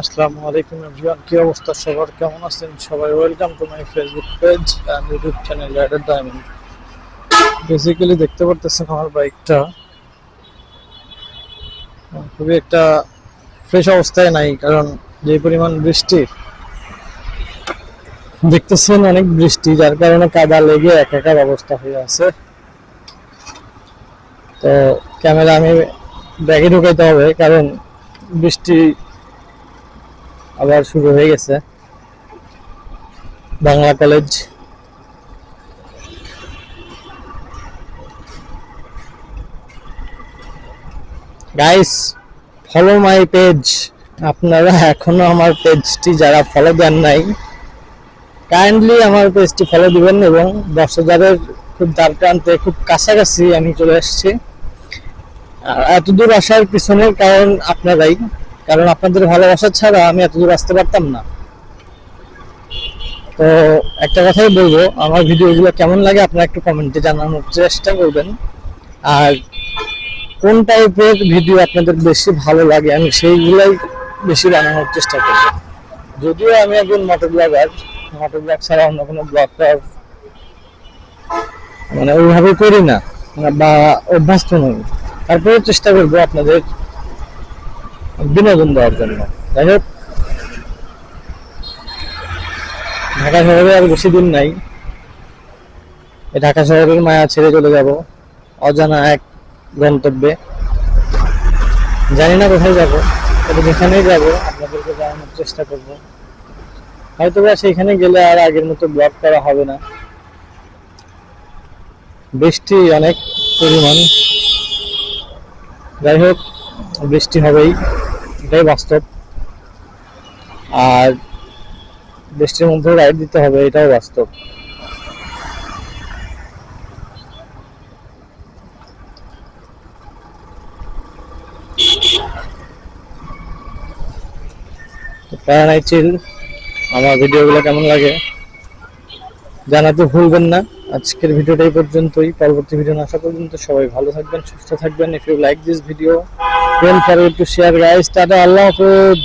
আসসালামু আলাইকুম এভরিওয়ান, কি অবস্থা সবার? কেমন আছেন সবাই? Welcome to my Facebook page and YouTube channel rider diamond basically দেখতে পারতেছেন আমার বাইকটা। খুবই একটা ফ্রেশ অবস্থায় নাই, কারণ যে পরিমাণ বৃষ্টি, দেখতেছেন অনেক বৃষ্টি, যার কারণে কাদা লেগে একাকার অবস্থা হয়ে আছে। তো ক্যামেরা আমি ব্যাগে ঢুকাইতে হবে, কারণ বৃষ্টি আবার শুরু হয়ে গেছে। Bangla college. Guys follow my page আপনারা এখনও আমার পেজটি যারা ফলো দেন নাই কাইন্ডলি আমার পেজটি ফলো দিবেন এবং দশ হাজারের খুব দ্বার প্রান্তে, খুব কাছাকাছি আমি চলে এসেছি আর এত আসার পিছনের কারণ আপনারাই। কারণ আপনাদের ভালোবাসা ছাড়া আমি এত দূর আসতে পারতাম না। তো একটা কথাই বলব, আমার ভিডিওগুলো কেমন লাগে আপনারা একটু কমেন্টে জানানোর চেষ্টা করবেন। আর কোন টাইপের ভিডিও আপনাদের বেশি ভালো লাগে, আমি সেইগুলাই বেশি বানানোর চেষ্টা করব। যদিও আমি একজন মোটর ব্লগার মোটর ব্লগ ছাড়া অন্য কোনো ব্লগ মানে ওইভাবে করি না, বা অভ্যস্ত নই। তারপরে চেষ্টা করব আপনাদের বিনোদন দেওয়ার জন্য। যাই হোক, ঢাকা শহরে আর বেশি দিন নাই। ঢাকা শহরের মায়া ছেড়ে চলে যাব, অজানা এক গন্তব্যে। জানি না কোথায় যাব, তবে যেখানেই যাব, আপনাদেরকে জানানোর চেষ্টা করব। হয়তো বা সেইখানে গেলে আর আগের মতো ব্লগ করা হবে না। বৃষ্টি অনেক পরিমাণ। যাই হোক, বৃষ্টি হবেই। এটাই বাস্তব। আর বৃষ্টির মধ্যে রাইড দিতে হবে, এটাও বাস্তব। প্যারানাই চিল, আমার ভিডিওগুলো কেমন লাগে জানাতে ভুলবেন না। আজকের ভিডিওটা পর্যন্তই। পরবর্তী ভিডিও আসা পর্যন্ত সবাই ভালো থাকবেন, সুস্থ থাকবেন। If you like this video don't forget একটু শেয়ার গাইস টাটা আল্লাহ হাফেজ